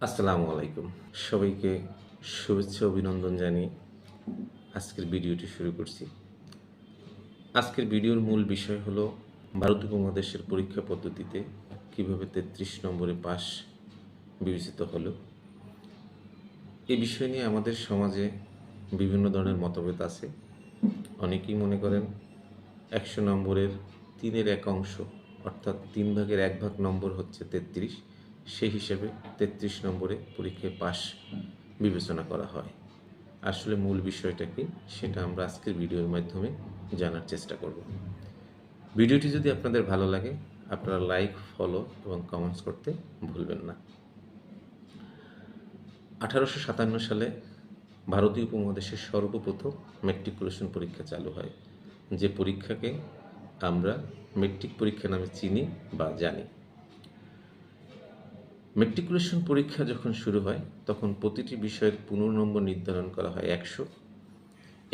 আসসালামু আলাইকুম। সবাইকে শুভেচ্ছা, অভিনন্দন জানিয়ে আজকের ভিডিওটি শুরু করছি। আজকের ভিডিওর মূল বিষয় হলো, ভারত উপমহাদেশের পরীক্ষা পদ্ধতিতে কীভাবে তেত্রিশ নম্বরে পাস বিবেচিত হলো। এই বিষয় নিয়ে আমাদের সমাজে বিভিন্ন ধরনের মতভেদ আছে। অনেকেই মনে করেন একশো নম্বরের তিনের এক অংশ, অর্থাৎ তিন ভাগের এক ভাগ নম্বর হচ্ছে তেত্রিশ। সেই হিসেবে তেত্রিশ নম্বরে পরীক্ষায় পাস বিবেচনা করা হয়। আসলে মূল বিষয়টা কি সেটা আমরা আজকের ভিডিওর মাধ্যমে জানার চেষ্টা করব। ভিডিওটি যদি আপনাদের ভালো লাগে, আপনারা লাইক, ফলো এবং কমেন্টস করতে ভুলবেন না। আঠারোশো সাতান্ন সালে ভারতীয় উপমহাদেশের সর্বপ্রথম মেট্রিকুলেশন পরীক্ষা চালু হয়, যে পরীক্ষাকে আমরা মেট্রিক পরীক্ষা নামে চিনি বা জানি। মেট্রিকুলেশন পরীক্ষা যখন শুরু হয়, তখন প্রতিটি বিষয়ের পুনর্নম্বর নির্ধারণ করা হয় একশো।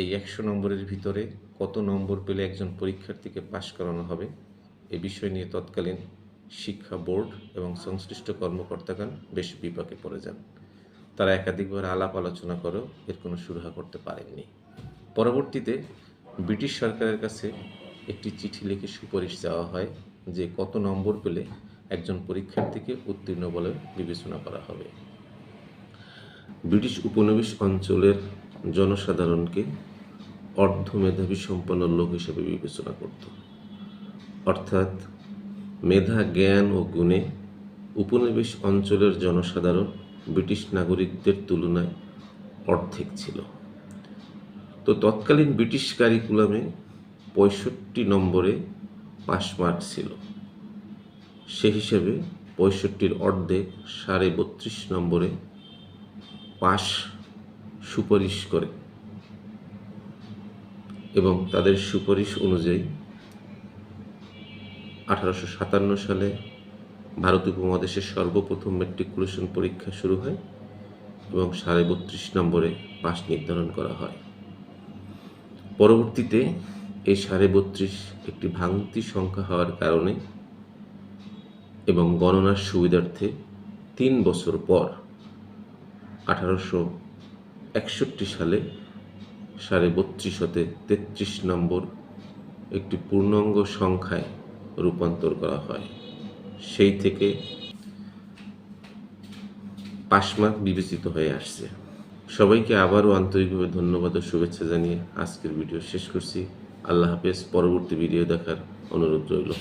এই একশো নম্বরের ভিতরে কত নম্বর পেলে একজন পরীক্ষার্থীকে পাশ করানো হবে, এ বিষয় নিয়ে তৎকালীন শিক্ষা বোর্ড এবং সংশ্লিষ্ট কর্মকর্তাগণ বেশ বিপাকে পড়ে যান। তারা একাধিকবার আলাপ আলোচনা করেও এর কোনো সুরাহা করতে পারেননি। পরবর্তীতে ব্রিটিশ সরকারের কাছে একটি চিঠি লিখে সুপারিশ দেওয়া হয় যে কত নম্বর পেলে একজন পরীক্ষার্থীকে উত্তীর্ণ বলে বিবেচনা করা হবে। ব্রিটিশ উপনিবেশ অঞ্চলের জনসাধারণকে অর্ধ মেধাবী সম্পন্ন লোক হিসেবে বিবেচনা করত। অর্থাৎ মেধা, জ্ঞান ও গুণে উপনিবেশ অঞ্চলের জনসাধারণ ব্রিটিশ নাগরিকদের তুলনায় অর্ধেক ছিল। তো তৎকালীন ব্রিটিশ কারিকুলামে পঁয়ষট্টি নম্বরে পাস মার্ক ছিল। সে হিসেবে পঁয়ষট্টির অর্ধেক সাড়ে বত্রিশ নম্বরে পাস সুপারিশ করে এবং তাদের সুপারিশ অনুযায়ী আঠারোশো সাতান্ন সালে ভারত উপমহাদেশের সর্বপ্রথম মেট্রিকুলেশন পরীক্ষা শুরু হয় এবং সাড়ে বত্রিশ নম্বরে পাস নির্ধারণ করা হয়। পরবর্তীতে এই সাড়ে বত্রিশ একটি ভাঙতি সংখ্যা হওয়ার কারণে এবং গণনার সুবিধার্থে তিন বছর পর আঠারোশো একষট্টি সালে সাড়ে বত্রিশ হতে তেত্রিশ নম্বর একটি পূর্ণাঙ্গ সংখ্যায় রূপান্তর করা হয়। সেই থেকে পাশমার্ক বিবেচিত হয়ে আসছে। সবাইকে আবারও আন্তরিকভাবে ধন্যবাদ ও শুভেচ্ছা জানিয়ে আজকের ভিডিও শেষ করছি। আল্লাহ হাফেজ, পরবর্তী ভিডিও দেখার অনুরোধ রইল।